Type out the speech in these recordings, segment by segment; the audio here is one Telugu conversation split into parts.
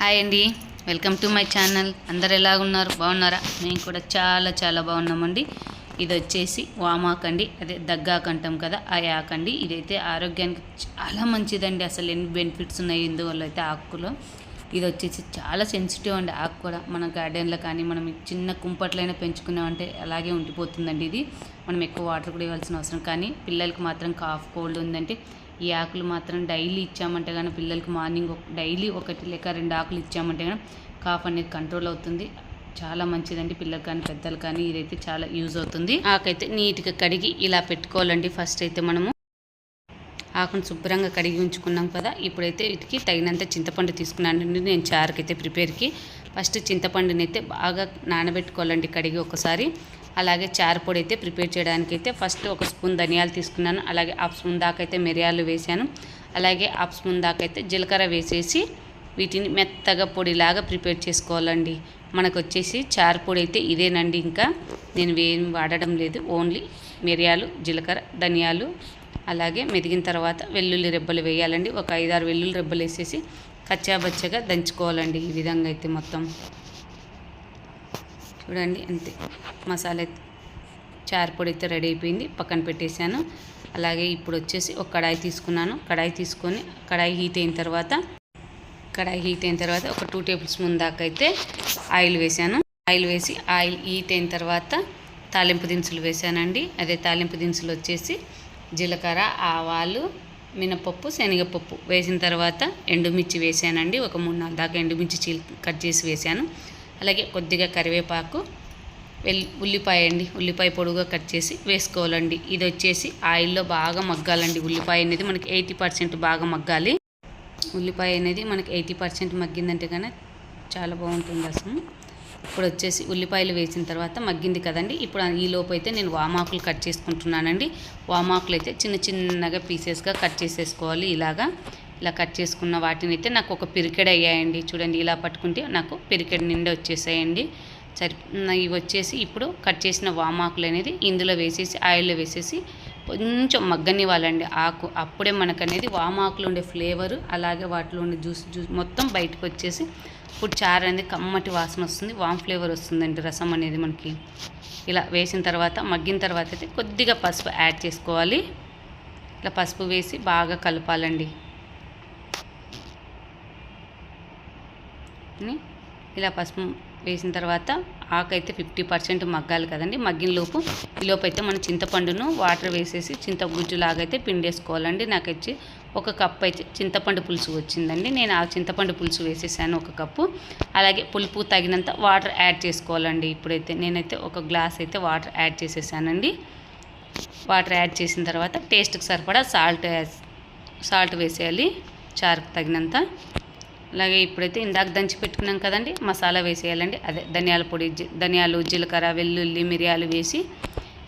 హాయ్ అండి. Welcome to my channel. అందరు ఎలాగున్నారు? బాగున్నారా? మేము కూడా చాలా చాలా బాగున్నామండి. ఇది వచ్చేసి వామాకండి అదే దగ్గాకంటాం కదా ఆ యాకండి ఇదైతే ఆరోగ్యానికి చాలా మంచిదండి. అసలు ఎన్ని బెనిఫిట్స్ ఉన్నాయి ఇందువల్ల అయితే ఆకులో. ఇది వచ్చేసి చాలా సెన్సిటివ్ అండి ఆకు కూడా. మన గార్డెన్లో కానీ మనం చిన్న కుంపట్లైనా పెంచుకున్నామంటే అలాగే ఉండిపోతుందండి ఇది. మనం ఎక్కువ వాటర్ కూడా ఇవ్వాల్సిన అవసరం. కానీ పిల్లలకి మాత్రం కాఫ్ కోల్డ్ ఉందంటే ఈ ఆకులు మాత్రం డైలీ ఇచ్చామంటే కానీ పిల్లలకి మార్నింగ్ డైలీ ఒకటి లేక రెండు ఆకులు ఇచ్చామంటే కానీ కాఫ్ అనేది కంట్రోల్ అవుతుంది. చాలా మంచిదండి పిల్లలు కానీ పెద్దలు కానీ ఇదైతే చాలా యూజ్ అవుతుంది. ఆకైతే నీట్గా కడిగి ఇలా పెట్టుకోవాలండి ఫస్ట్ అయితే మనము. ఆకును శుభ్రంగా కడిగి ఉంచుకున్నాం కదా ఇప్పుడైతే వీటికి తగినంత చింతపండు తీసుకున్నానండి. నేను చారుకైతే ప్రిపేర్కి ఫస్ట్ చింతపండుని అయితే బాగా నానబెట్టుకోవాలండి కడిగి ఒకసారి. అలాగే చారు పొడి అయితే ప్రిపేర్ చేయడానికి అయితే ఫస్ట్ ఒక స్పూన్ ధనియాలు తీసుకున్నాను. అలాగే హాఫ్ స్పూన్ దాకా అయితే మిరియాలు వేసాను. అలాగే హాఫ్ స్పూన్ దాకా అయితే జీలకర్ర వేసేసి వీటిని మెత్తగా పొడిలాగా ప్రిపేర్ చేసుకోవాలండి. మనకు వచ్చేసి చారు పొడి అయితే ఇదేనండి ఇంకా. నేను ఏం వాడడం లేదు ఓన్లీ మిరియాలు జీలకర్ర ధనియాలు అలాగే మెదిగిన తర్వాత వెల్లుల్లి రెబ్బలు వేయాలండి. ఒక ఐదారు వెల్లుల్లి రెబ్బలు వేసేసి కచ్చాబచ్చగా దంచుకోవాలండి ఈ విధంగా అయితే మొత్తం. చూడండి అంతే. మసాలా చారుపొడి అయితే రెడీ అయిపోయింది. పక్కన పెట్టేశాను. అలాగే ఇప్పుడు వచ్చేసి ఒక కడాయి తీసుకున్నాను. కడాయి తీసుకొని కడాయి హీట్ అయిన తర్వాత కడాయి హీట్ అయిన తర్వాత ఒక టూ టేబుల్ స్పూన్ దాకా అయితే ఆయిల్ వేసాను ఆయిల్ వేసి ఆయిల్ హీట్ అయిన తర్వాత తాలింపు దినుసులు వేసానండి అదే తాలింపు దినుసులు వచ్చేసి జీలకర్ర ఆవాలు మినపప్పు శనగపప్పు వేసిన తర్వాత ఎండుమిర్చి వేసానండి ఒక మూడు నాలుగు దాకా ఎండుమిర్చి చీల్ కట్ చేసి వేసాను అలాగే కొద్దిగా కరివేపాకు వెల్ ఉల్లిపాయ అండి. ఉల్లిపాయ పొడుగా కట్ చేసి వేసుకోవాలండి. ఇది వచ్చేసి ఆయిల్లో బాగా మగ్గాలండి. ఉల్లిపాయ అనేది మనకి ఎయిటీ పర్సెంట్ బాగా మగ్గాలి. ఉల్లిపాయ అనేది మనకి ఎయిటీ పర్సెంట్ మగ్గిందంటే కానీ చాలా బాగుంటుంది అసలు. ఇప్పుడు వచ్చేసి ఉల్లిపాయలు వేసిన తర్వాత మగ్గింది కదండి. ఇప్పుడు ఈ లోపు అయితే నేను వామాకులు కట్ చేసుకుంటున్నానండి. వామాకులు అయితే చిన్న చిన్నగా పీసెస్గా కట్ చేసేసుకోవాలి ఇలాగా. ఇలా కట్ చేసుకున్న వాటిని అయితే నాకు ఒక పిరికెడ్ అయ్యాయండి. చూడండి ఇలా పట్టుకుంటే నాకు పిరికెడ్ నిండా వచ్చేసాయండి. సరి ఇవి వచ్చేసి ఇప్పుడు కట్ చేసిన వామాకులు అనేది ఇందులో వేసేసి ఆయిల్లో వేసేసి కొంచెం మగ్గనివ్వాలండి. ఆకు అప్పుడే మనకు అనేది వామాకులు ఉండే ఫ్లేవరు అలాగే వాటిలో ఉండే జ్యూస్ జ్యూస్ మొత్తం బయటకు వచ్చేసి ఇప్పుడు చారు అనేది కమ్మటి వాసన వస్తుంది వామ్ ఫ్లేవర్ వస్తుందండి రసం అనేది మనకి. ఇలా వేసిన తర్వాత మగ్గిన తర్వాత అయితే కొద్దిగా పసుపు యాడ్ చేసుకోవాలి. ఇలా పసుపు వేసి బాగా కలపాలండి. ఇలా పసుపు వేసిన తర్వాత ఆకు అయితే ఫిఫ్టీ పర్సెంట్ మగ్గాలి కదండి. మగ్గిన లోపు అయితే మన చింతపండును వాటర్ వేసేసి చింతగుజ్జులాగైతే లాగా అయితే పిండేసుకోవాలండి. నాకు వచ్చి ఒక కప్పు అయితే చింతపండు పులుసు వచ్చిందండి. నేను ఆ చింతపండు పులుసు వేసేసాను ఒక కప్పు. అలాగే పులుపు తగినంత వాటర్ యాడ్ చేసుకోవాలండి. ఇప్పుడైతే నేనైతే ఒక గ్లాస్ అయితే వాటర్ యాడ్ చేసేసానండి. వాటర్ యాడ్ చేసిన తర్వాత టేస్ట్కి సరిపడా సాల్ట్ సాల్ట్ వేసేయాలి. చారుకు తగినంత. అలాగే ఇప్పుడైతే ఇందాక దంచి పెట్టుకున్నాం కదండి మసాలా వేసేయాలండి. అదే ధనియాల పొడి ధనియాలు జీలకర్ర వెల్లుల్లి మిరియాలు వేసి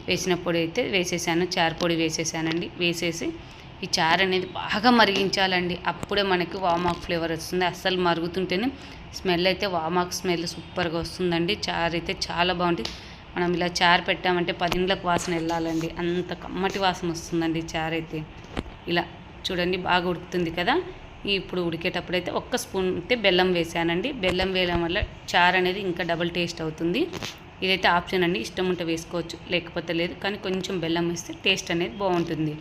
వేసిన పొడి అయితే వేసేసాను చారు పొడి వేసేసానండి. వేసేసి ఈ చారు అనేది బాగా మరిగించాలండి. అప్పుడే మనకి వామాక్ ఫ్లేవర్ వస్తుంది. అస్సలు మరుగుతుంటేనే స్మెల్ అయితే వామాక్ స్మెల్ సూపర్గా వస్తుందండి. చారు అయితే చాలా బాగుంటుంది. మనం ఇలా చారు పెట్టామంటే పదిండ్లకు వాసన వెళ్ళాలండి. అంత కమ్మటి వాసన వస్తుందండి చారు అయితే. ఇలా చూడండి బాగా ఉడుకుతుంది కదా. ఇప్పుడు ఉడికేటప్పుడు అయితే ఒక్క స్పూన్ అయితే బెల్లం వేసానండి. బెల్లం వేయడం వల్ల చారు అనేది ఇంకా డబుల్ టేస్ట్ అవుతుంది. ఇదైతే ఆప్షన్ అండి. ఇష్టం ఉంటే వేసుకోవచ్చు లేకపోతే లేదు. కానీ కొంచెం బెల్లం వేస్తే టేస్ట్ అనేది బాగుంటుంది.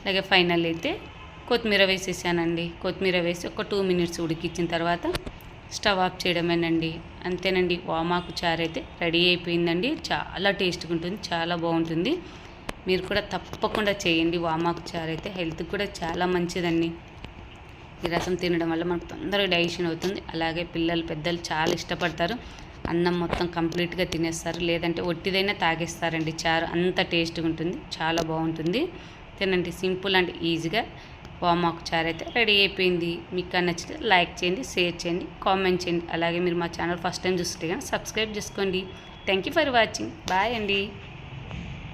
అలాగే ఫైనల్ అయితే కొత్తిమీర వేసేసానండి. కొత్తిమీర వేసి ఒక టూ మినిట్స్ ఉడికించిన తర్వాత స్టవ్ ఆఫ్ చేయడమేనండి. అంతేనండి. వామాకు చారు అయితే రెడీ అయిపోయిందండి. చాలా టేస్ట్గా ఉంటుంది. చాలా బాగుంటుంది. మీరు కూడా తప్పకుండా చేయండి. వామాకు చారు అయితే హెల్త్కి కూడా చాలా మంచిదండి. ఈ రసం తినడం వల్ల మనకు తొందరగా డైజెషన్ అవుతుంది. అలాగే పిల్లలు పెద్దలు చాలా ఇష్టపడతారు. అన్నం మొత్తం కంప్లీట్గా తినేస్తారు. లేదంటే ఒట్టిదైనా తాగేస్తారండి. చారు అంత టేస్ట్గా ఉంటుంది. చాలా బాగుంటుంది. తినండి. సింపుల్ అండ్ ఈజీగా వామాకు చారు అయితే రెడీ అయిపోయింది. మీకు నచ్చితే లైక్ చేయండి షేర్ చేయండి కామెంట్ చేయండి. అలాగే మీరు మా ఛానల్ ఫస్ట్ టైం చూస్తుంటే కానీ సబ్స్క్రైబ్ చేసుకోండి. Thank you for watching. Bye అండి.